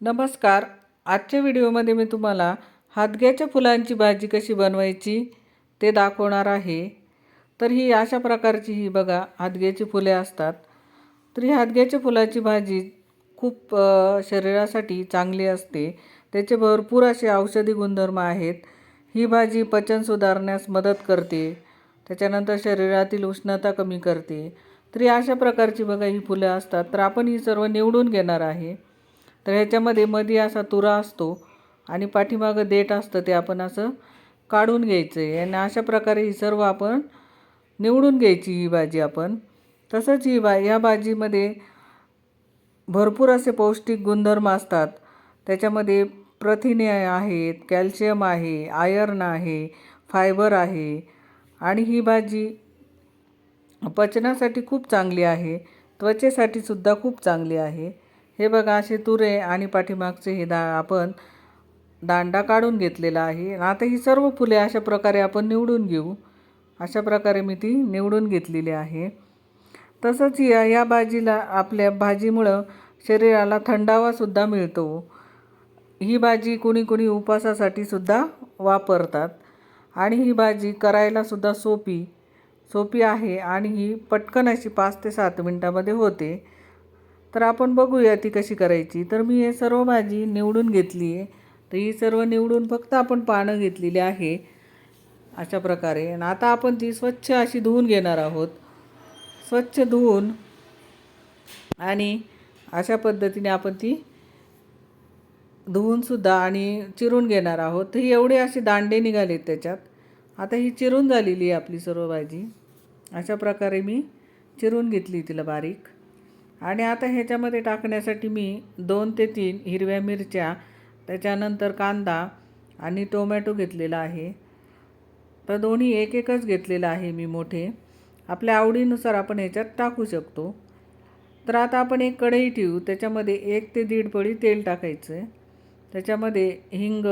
नमस्कार. आजच्या व्हिडिओमध्ये मी तुम्हाला हादग्याच्या फुलांची भाजी कशी बनवायची ते दाखवणार आहे. तर ही अशा प्रकारची ही बघा हादग्याची फुले असतात. तर ही हादग्याच्या फुलाची भाजी खूप शरीरासाठी चांगली असते. त्याचे भरपूर असे औषधी गुणधर्म आहेत. ही भाजी पचन सुधारण्यास मदत करते. त्याच्यानंतर शरीरातील उष्णता कमी करते. तरी अशा प्रकारची बघा ही फुलं असतात. तर आपण ही सर्व निवडून घेणार आहे. तर ह्याच्यामध्ये मध्ये असा तुरा असतो आणि पाठीमागं देठ असतं ते आपण असं काढून घ्यायचं आहे. आणि अशा प्रकारे ही सर्व आपण निवडून घ्यायची ही भाजी आपण. तसंच ही बा या भाजीमध्ये भरपूर असे पौष्टिक गुणधर्म असतात. त्याच्यामध्ये प्रथिने आहेत कॅल्शियम आहे आयर्न आहे फायबर आहे. आणि ही भाजी पचनासाठी खूप चांगली आहे. त्वचेसाठी सुद्धा खूप चांगली आहे. हे बघा असे तुरे आणि पाठीमागचे हे दा आपण दांडा काढून घेतलेला आहे. आता ही सर्व फुले अशा प्रकारे आपण निवडून घेऊ. अशा प्रकारे मी ती निवडून घेतलेली आहे. तसंच या या भाजीला आपल्या भाजीमुळं शरीराला थंडावासुद्धा मिळतो. ही भाजी कुणी कुणी उपवासासाठी सुद्धा वापरतात. आणि ही भाजी करायलासुद्धा सोपी सोपी आहे. आणि ही पटकन अशी पाच ते सात मिनटामध्ये होते. तर आपण बघूया ती कशी करायची. तर मी हे सर्व भाजी निवडून घेतली आहे. तर ही सर्व निवडून फक्त आपण पानं घेतलेली आहे अशा प्रकारे. आणि आता आपण ती स्वच्छ अशी धुवून घेणार आहोत. स्वच्छ धुवून आणि अशा पद्धतीने आपण ती धुवूनसुद्धा आणि चिरून घेणार आहोत. तर ही एवढे असे दांडे निघालेत त्याच्यात. आता ही चिरून झालेली आहे आपली सर्व भाजी. अशा प्रकारे मी चिरून घेतली तिला बारीक. आणि आता ह्याच्यामध्ये टाकण्यासाठी मी दोन ते तीन हिरव्या मिरच्या त्याच्यानंतर कांदा आणि टोमॅटो घेतलेला आहे. तर दोन्ही एक एकच घेतलेला आहे मी मोठे. आपल्या आवडीनुसार आपण ह्याच्यात टाकू शकतो. तर आता आपण एक कढई ठेवू त्याच्यामध्ये एक ते दीड पळी तेल टाकायचं आहे त्याच्यामध्ये हिंग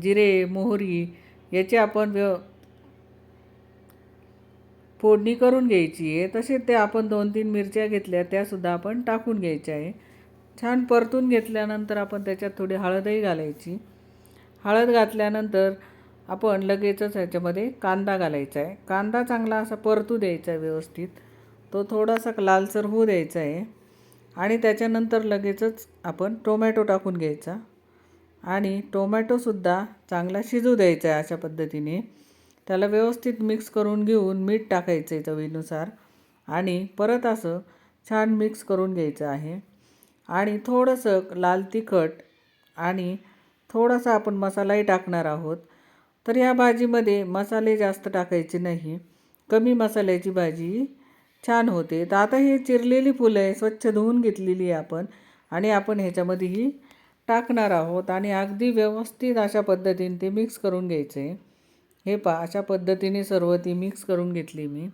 जिरे मोहरी याची आपण व्यव फोडणी करून घ्यायची आहे. तसेच ते आपण दोन तीन मिरच्या घेतल्या त्यासुद्धा आपण टाकून घ्यायच्या आहे. छान परतून घेतल्यानंतर आपण त्याच्यात थोडी हळदही घालायची. हळद घातल्यानंतर आपण लगेचच ह्याच्यामध्ये कांदा घालायचा आहे. कांदा चांगला असा परतू द्यायचा आहे व्यवस्थित. तो थोडासा लालसर होऊ द्यायचा आहे. आणि त्याच्यानंतर लगेचच आपण टोमॅटो टाकून घ्यायचा. आणि टोमॅटोसुद्धा चांगला शिजू द्यायचा आहे अशा पद्धतीने. त्याला व्यवस्थित मिक्स करून घेऊन मीठ टाकायचं आहे चवीनुसार. आणि परत असं छान मिक्स करून घ्यायचं आहे. आणि थोडंसं लाल तिखट आणि थोडासा आपण मसालाही टाकणार आहोत. तर ह्या भाजीमध्ये मसाले जास्त टाकायचे नाही. कमी मसाल्याची भाजी छान होते. तर आता ही चिरलेली फुलं आहे स्वच्छ धुवून घेतलेली आहे आपण. आणि आपण ह्याच्यामध्ये ही टाकणार आहोत. आणि अगदी व्यवस्थित अशा पद्धतीने ते मिक्स करून घ्यायचं. आहे हे पा अशा पद्धतीने सर्व ती मिक्स करून घेतली मी.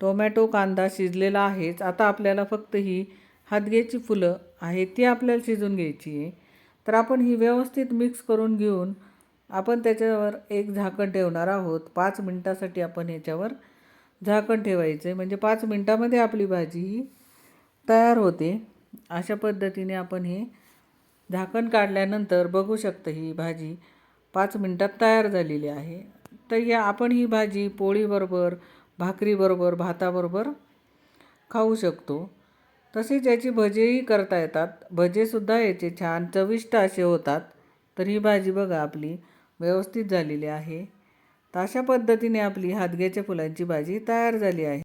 टोमॅटो कांदा शिजलेला आहेच. आता आपल्याला फक्त ही हातग्याची फुलं आहेत ती आपल्याला शिजून घ्यायची आहे. तर आपण ही व्यवस्थित मिक्स करून घेऊन आपण त्याच्यावर एक झाकण ठेवणार आहोत. पाच मिनटासाठी आपण ह्याच्यावर झाकण ठेवायचं आहे म्हणजे पाच मिनटामध्ये आपली भाजी ही तयार होते. अशा पद्धतीने आपण हे झाकण काढल्यानंतर बघू शकतं ही भाजी पाच मिनटात तयार झालेली आहे. तर या आपण ही भाजी पोळीबरोबर भाकरीबरोबर भाताबरोबर खाऊ शकतो. तसेच याची भजेही करता येतात. भजेसुद्धा याचे छान चविष्ट असे होतात. तर ही भाजी बघा आपली व्यवस्थित झालेली आहे. तर अशा पद्धतीने आपली हादग्याच्या फुलांची भाजी तयार झाली आहे.